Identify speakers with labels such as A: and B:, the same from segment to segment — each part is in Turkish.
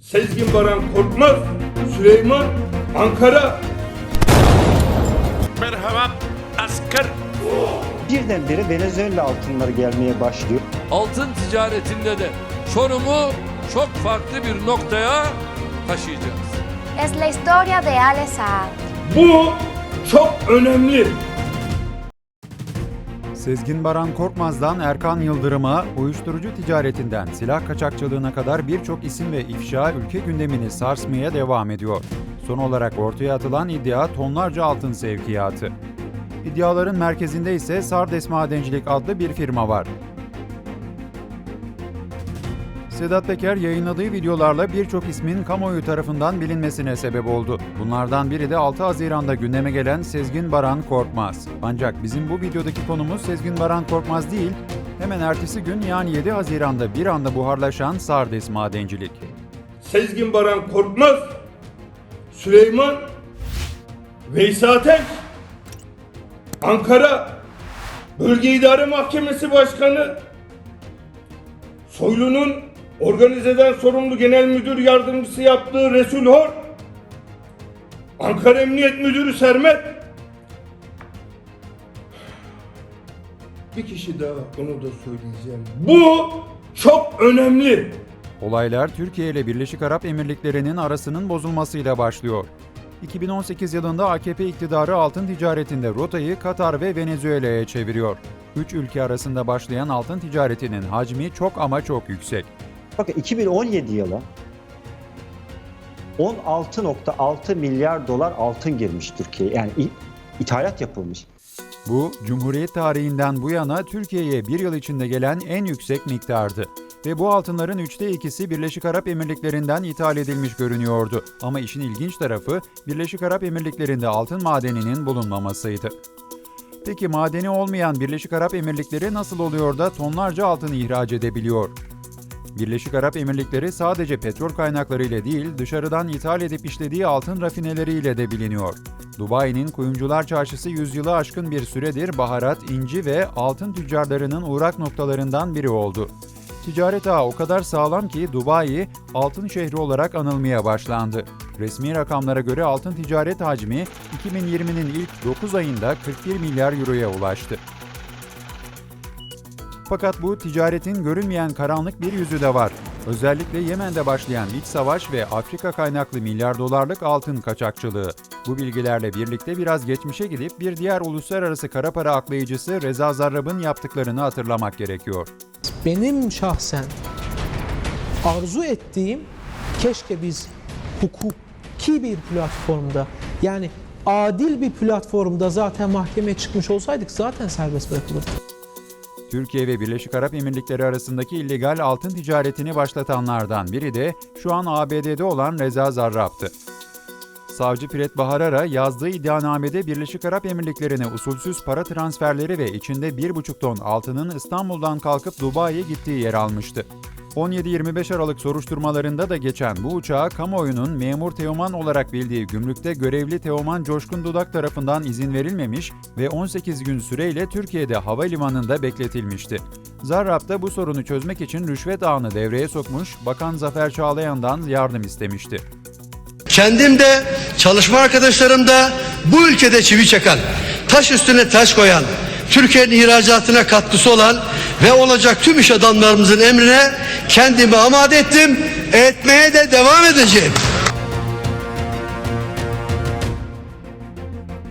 A: Sezgin Baran Korkmaz, Süleyman, Ankara.
B: Merhaba asker.
C: Birdenbire Venezuela altınları gelmeye başlıyor.
D: altın ticaretinde de Çorum'u çok farklı bir noktaya taşıyacağız.
E: Es la historia de Ale Saad.
A: Bu çok önemli.
F: Sezgin Baran Korkmaz'dan Erkan Yıldırım'a, uyuşturucu ticaretinden silah kaçakçılığına kadar birçok isim ve ifşa ülke gündemini sarsmaya devam ediyor. Son olarak ortaya atılan iddia tonlarca altın sevkiyatı. İddiaların merkezinde ise Sardes Madencilik adlı bir firma var. Sedat Peker yayınladığı videolarla birçok ismin kamuoyu tarafından bilinmesine sebep oldu. Bunlardan biri de 6 Haziran'da gündeme gelen Sezgin Baran Korkmaz. Ancak bizim bu videodaki konumuz Sezgin Baran Korkmaz değil, hemen ertesi gün yani 7 Haziran'da bir anda buharlaşan Sardes Madencilik.
A: Sezgin Baran Korkmaz, Süleyman, Veysel Ateş, Ankara Bölge İdare Mahkemesi Başkanı, Soylu'nun organizeden sorumlu genel müdür yardımcısı yaptığı Resul Hor, Ankara Emniyet Müdürü Sermet, bir kişi daha onu da söyleyeceğim. Bu çok önemli.
F: Olaylar Türkiye ile Birleşik Arap Emirlikleri'nin arasının bozulmasıyla başlıyor. 2018 yılında AKP iktidarı altın ticaretinde rotayı Katar ve Venezuela'ya çeviriyor. Üç ülke arasında başlayan altın ticaretinin hacmi çok ama çok yüksek.
C: Bakın 2017 yılı 16.6 milyar dolar altın girmiş Türkiye'ye. Yani ithalat yapılmış.
F: Bu, Cumhuriyet tarihinden bu yana Türkiye'ye bir yıl içinde gelen en yüksek miktardı. Ve bu altınların üçte ikisi Birleşik Arap Emirlikleri'nden ithal edilmiş görünüyordu. Ama işin ilginç tarafı Birleşik Arap Emirlikleri'nde altın madeninin bulunmamasıydı. Peki madeni olmayan Birleşik Arap Emirlikleri nasıl oluyor da tonlarca altın ihraç edebiliyor? Birleşik Arap Emirlikleri sadece petrol kaynaklarıyla değil, dışarıdan ithal edip işlediği altın rafineleriyle de biliniyor. Dubai'nin Kuyumcular Çarşısı yüzyılı aşkın bir süredir baharat, inci ve altın tüccarlarının uğrak noktalarından biri oldu. Ticaret ağı o kadar sağlam ki Dubai altın şehri olarak anılmaya başlandı. Resmi rakamlara göre altın ticaret hacmi 2020'nin ilk 9 ayında 41 milyar euroya ulaştı. Fakat bu ticaretin görünmeyen karanlık bir yüzü de var. Özellikle Yemen'de başlayan iç savaş ve Afrika kaynaklı milyar dolarlık altın kaçakçılığı. Bu bilgilerle birlikte biraz geçmişe gidip bir diğer uluslararası kara para aklayıcısı Reza Zarrab'ın yaptıklarını hatırlamak gerekiyor.
G: benim şahsen arzu ettiğim keşke biz hukuki bir platformda yani adil bir platformda zaten mahkemeye çıkmış olsaydık zaten serbest bırakılırdı.
F: Türkiye ve Birleşik Arap Emirlikleri arasındaki illegal altın ticaretini başlatanlardan biri de şu an ABD'de olan Reza Zarrab'tı. Savcı Piret Baharara yazdığı iddianamede Birleşik Arap Emirlikleri'ne usulsüz para transferleri ve içinde 1,5 ton altının İstanbul'dan kalkıp Dubai'ye gittiği yer almıştı. 17-25 Aralık soruşturmalarında da geçen bu uçağa kamuoyunun memur Teoman olarak bildiği gümrükte görevli Teoman Coşkun Dudak tarafından izin verilmemiş ve 18 gün süreyle Türkiye'de havalimanında bekletilmişti. Zarrab da bu sorunu çözmek için rüşvet ağını devreye sokmuş, Bakan Zafer Çağlayan'dan yardım istemişti.
H: Kendim de çalışma arkadaşlarım da bu ülkede çivi çakan, taş üstüne taş koyan, Türkiye'nin ihracatına katkısı olan ve olacak tüm iş adamlarımızın emrine kendimi amade ettim, etmeye de devam edeceğim.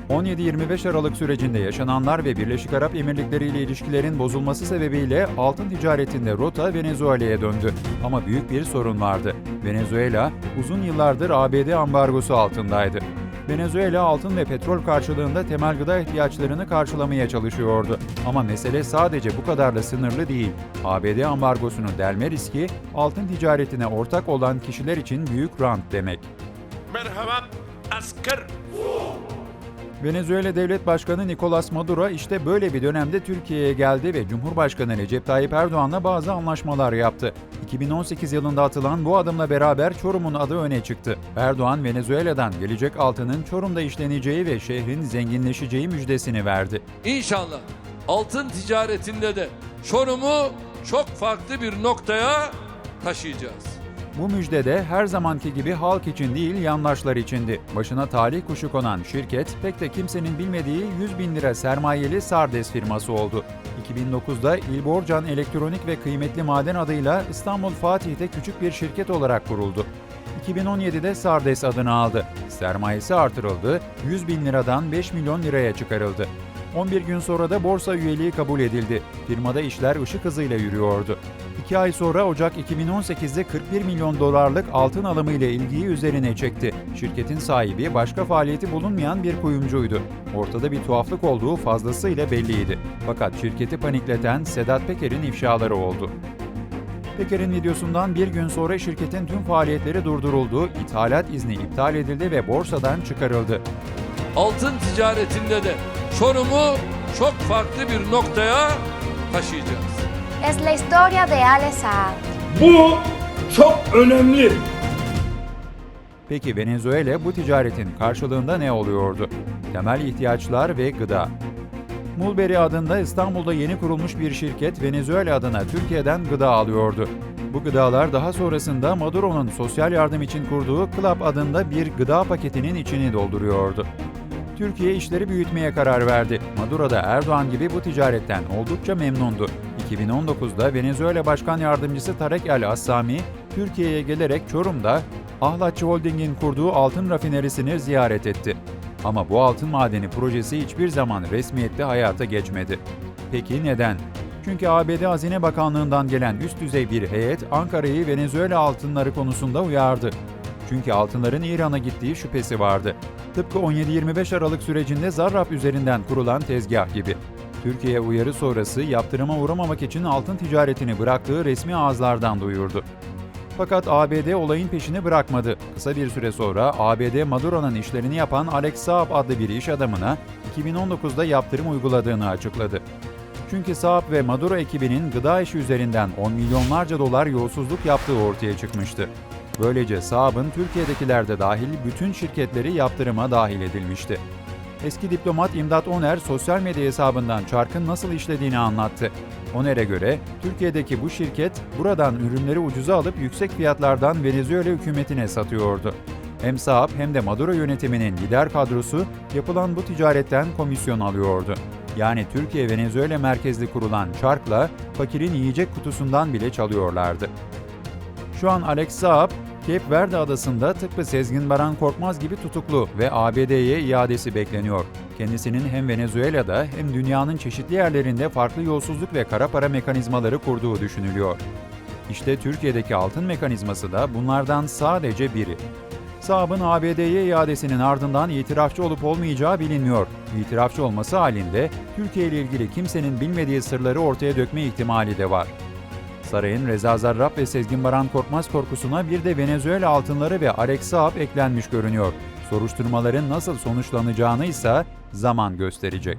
F: 17-25 Aralık sürecinde yaşananlar ve Birleşik Arap Emirlikleri ile ilişkilerin bozulması sebebiyle altın ticaretinde rota Venezuela'ya döndü. Ama büyük bir sorun vardı. Venezuela uzun yıllardır ABD ambargosu altındaydı. Venezuela altın ve petrol karşılığında temel gıda ihtiyaçlarını karşılamaya çalışıyordu. Ama mesele sadece bu kadarla sınırlı değil. ABD ambargosunu delme riski altın ticaretine ortak olan kişiler için büyük rant demek.
B: Merhaba asker.
F: Venezuela Devlet Başkanı Nicolas Maduro işte böyle bir dönemde Türkiye'ye geldi ve Cumhurbaşkanı Recep Tayyip Erdoğan'la bazı anlaşmalar yaptı. 2018 yılında atılan bu adımla beraber Çorum'un adı öne çıktı. Erdoğan, Venezuela'dan gelecek altının Çorum'da işleneceği ve şehrin zenginleşeceği müjdesini verdi.
D: İnşallah altın ticaretinde de Çorum'u çok farklı bir noktaya taşıyacağız.
F: Bu müjde de her zamanki gibi halk için değil yandaşlar içindi. Başına talih kuşu konan şirket pek de kimsenin bilmediği 100 bin lira sermayeli Sardes firması oldu. 2009'da İlborcan Elektronik ve Kıymetli Maden adıyla İstanbul Fatih'te küçük bir şirket olarak kuruldu. 2017'de Sardes adını aldı. Sermayesi artırıldı, 100 bin liradan 5 milyon liraya çıkarıldı. 11 gün sonra da borsa üyeliği kabul edildi. Firmada işler ışık hızıyla yürüyordu. 2 ay sonra Ocak 2018'de 41 milyon dolarlık altın alımı ile ilgiyi üzerine çekti. Şirketin sahibi başka faaliyeti bulunmayan bir kuyumcuydu. Ortada bir tuhaflık olduğu fazlasıyla belliydi. Fakat şirketi panikleten Sedat Peker'in ifşaları oldu. Peker'in videosundan bir gün sonra şirketin tüm faaliyetleri durduruldu, ithalat izni iptal edildi ve borsadan çıkarıldı.
D: Altın ticaretinde de Çorum'u çok farklı bir noktaya taşıyacağız.
E: Es la historia de Ale Saab.
A: Bu çok önemli.
F: Peki Venezuela bu ticaretin karşılığında ne oluyordu? Temel ihtiyaçlar ve gıda. Mulberry adında İstanbul'da yeni kurulmuş bir şirket Venezuela adına Türkiye'den gıda alıyordu. Bu gıdalar daha sonrasında Maduro'nun sosyal yardım için kurduğu Club adında bir gıda paketinin içini dolduruyordu. Türkiye işleri büyütmeye karar verdi. Maduro da Erdoğan gibi bu ticaretten oldukça memnundu. 2019'da Venezuela Başkan Yardımcısı Tarek El Assami, Türkiye'ye gelerek Çorum'da Ahlatçı Holding'in kurduğu altın rafinerisini ziyaret etti. Ama bu altın madeni projesi hiçbir zaman resmiyette hayata geçmedi. Peki neden? Çünkü ABD Hazine Bakanlığı'ndan gelen üst düzey bir heyet Ankara'yı Venezuela altınları konusunda uyardı. Çünkü altınların İran'a gittiği şüphesi vardı. Tıpkı 17-25 Aralık sürecinde Zarrab üzerinden kurulan tezgah gibi. Türkiye uyarı sonrası yaptırıma uğramamak için altın ticaretini bıraktığı resmi ağızlardan duyurdu. Fakat ABD olayın peşini bırakmadı. Kısa bir süre sonra ABD Maduro'nun işlerini yapan Alex Saab adlı bir iş adamına 2019'da yaptırım uyguladığını açıkladı. Çünkü Saab ve Maduro ekibinin gıda işi üzerinden 10 milyonlarca dolar yolsuzluk yaptığı ortaya çıkmıştı. Böylece Saab'ın Türkiye'dekiler de dahil bütün şirketleri yaptırıma dahil edilmişti. Eski diplomat İmdat Oner sosyal medya hesabından çarkın nasıl işlediğini anlattı. Oner'e göre Türkiye'deki bu şirket buradan ürünleri ucuza alıp yüksek fiyatlardan Venezuela hükümetine satıyordu. Hem Saab hem de Maduro yönetiminin lider kadrosu yapılan bu ticaretten komisyon alıyordu. Yani Türkiye Venezuela merkezli kurulan çarkla fakirin yiyecek kutusundan bile çalıyorlardı. Şu an Alex Saab, Cape Verde adasında tıpkı Sezgin Baran Korkmaz gibi tutuklu ve ABD'ye iadesi bekleniyor. Kendisinin hem Venezuela'da hem dünyanın çeşitli yerlerinde farklı yolsuzluk ve kara para mekanizmaları kurduğu düşünülüyor. İşte Türkiye'deki altın mekanizması da bunlardan sadece biri. Saab'ın ABD'ye iadesinin ardından itirafçı olup olmayacağı bilinmiyor. İtirafçı olması halinde Türkiye ile ilgili kimsenin bilmediği sırları ortaya dökme ihtimali de var. Sarayın Reza Zarrab ve Sezgin Baran Korkmaz korkusuna bir de Venezuela altınları ve Alex Saab eklenmiş görünüyor. Soruşturmaların nasıl sonuçlanacağını ise zaman gösterecek.